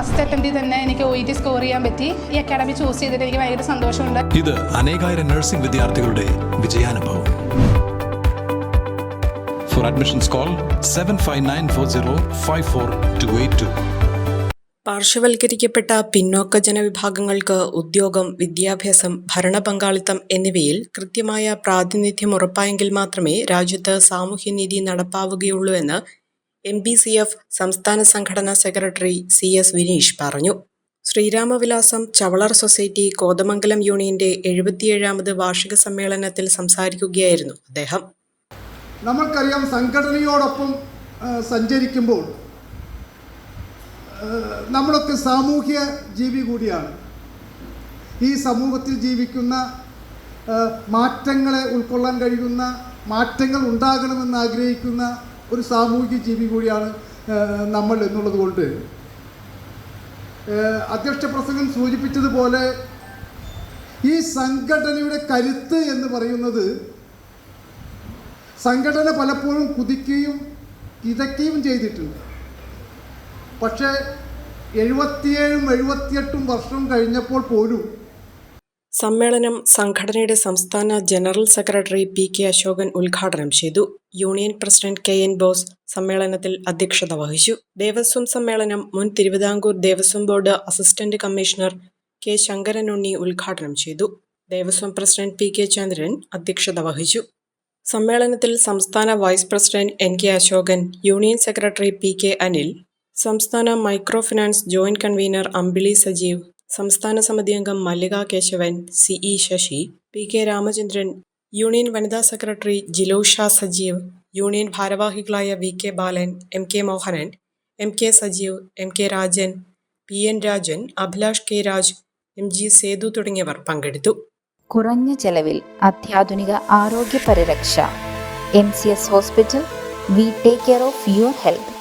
First അറ്റംപ്റ്റിൽ തന്നെ എനിക്ക് O T score ചെയ്യാൻ പറ്റി. ഈ അക്കാഡമി ചൂസ് ചെയ്തിട്ട് എനിക്ക് ഭയങ്കര സന്തോഷമുണ്ട്. ഇത് അനേകായിരം നഴ്സിംഗ് വിദ്യാർത്ഥികളുടെ വിജയാനുഭവം. For admissions call seven five nine four zero five four two eight two പാർശ്വവൽക്കരിക്കപ്പെട്ട പിന്നോക്ക ജനവിഭാഗങ്ങൾക്ക് ഉദ്യോഗം വിദ്യാഭ്യാസം ഭരണ പങ്കാളിത്തം എന്നിവയിൽ കൃത്യമായ പ്രാതിനിധ്യം ഉറപ്പായെങ്കിൽ മാത്രമേ രാജ്യത്ത് സാമൂഹ്യനീതി നടപ്പാവുകയുള്ളൂ എന്ന് എം ബി സി എഫ് സംസ്ഥാന സംഘടനാ സെക്രട്ടറി സി എസ് വിനീഷ് പറഞ്ഞു. ശ്രീരാമവിലാസം ചവളർ സൊസൈറ്റി കോതമംഗലം യൂണിയന്റെ എഴുപത്തിയേഴാമത് വാർഷിക സമ്മേളനത്തിൽ സംസാരിക്കുകയായിരുന്നു അദ്ദേഹം. നമുക്കറിയാം സംഘടനയോടൊപ്പം സഞ്ചരിക്കുമ്പോൾ നമ്മളൊക്കെ സാമൂഹ്യ ജീവി കൂടിയാണ്. ഈ സമൂഹത്തിൽ ജീവിക്കുന്ന മാറ്റങ്ങളെ ഉൾക്കൊള്ളാൻ കഴിയുന്ന മാറ്റങ്ങൾ ഉണ്ടാകണമെന്ന് ആഗ്രഹിക്കുന്ന ഒരു സാമൂഹിക ജീവി കൂടിയാണ് നമ്മൾ എന്നുള്ളത് കൊണ്ട്. അധ്യക്ഷ പ്രസംഗം സൂചിപ്പിച്ചതുപോലെ ഈ സംഘടനയുടെ കരുത്ത് എന്ന് പറയുന്നത് സംഘടന പലപ്പോഴും കുതിക്കുകയും കിതയ്ക്കുകയും ചെയ്തിട്ടുണ്ട്. പക്ഷേ എഴുപത്തിയേഴും എഴുപത്തിയെട്ടും വർഷം കഴിഞ്ഞപ്പോൾ പോലും സമ്മേളനം സംഘടനയുടെ സംസ്ഥാന general secretary P K Ashokan ഉദ്ഘാടനം ചെയ്തു. Union president K N Bose സമ്മേളനത്തിൽ അധ്യക്ഷത വഹിച്ചു. ദേവസ്വം സമ്മേളനം മുൻ Thiruvithamkoor Devaswom board assistant commissioner K Sankaran Unni ഉദ്ഘാടനം ചെയ്തു. Devaswom president P K Chandran അധ്യക്ഷത വഹിച്ചു. സമ്മേളനത്തിൽ സംസ്ഥാന vice president N K Ashokan union secretary P K Anil സംസ്ഥാന micro finance joint convener Ambili Sajeev സംസ്ഥാന സമിതി അംഗം Mallika Kesavan C. E. Sasi P. K. Ramachandran union വനിതാ സെക്രട്ടറി ജിലോഷ സജീവ് യൂണിയൻ ഭാരവാഹികളായ V. K. Balan M. K. Mohanan M. K. Sajeev M. K. Rajan P. N. Rajan Abhilash K. Raj M. G. Sethu തുടങ്ങിയവർ പങ്കെടുത്തു. കുറഞ്ഞ ചെലവിൽ അത്യാധുനിക ആരോഗ്യ പരിരക്ഷ M. C. S. Hospital V. Take care of your health.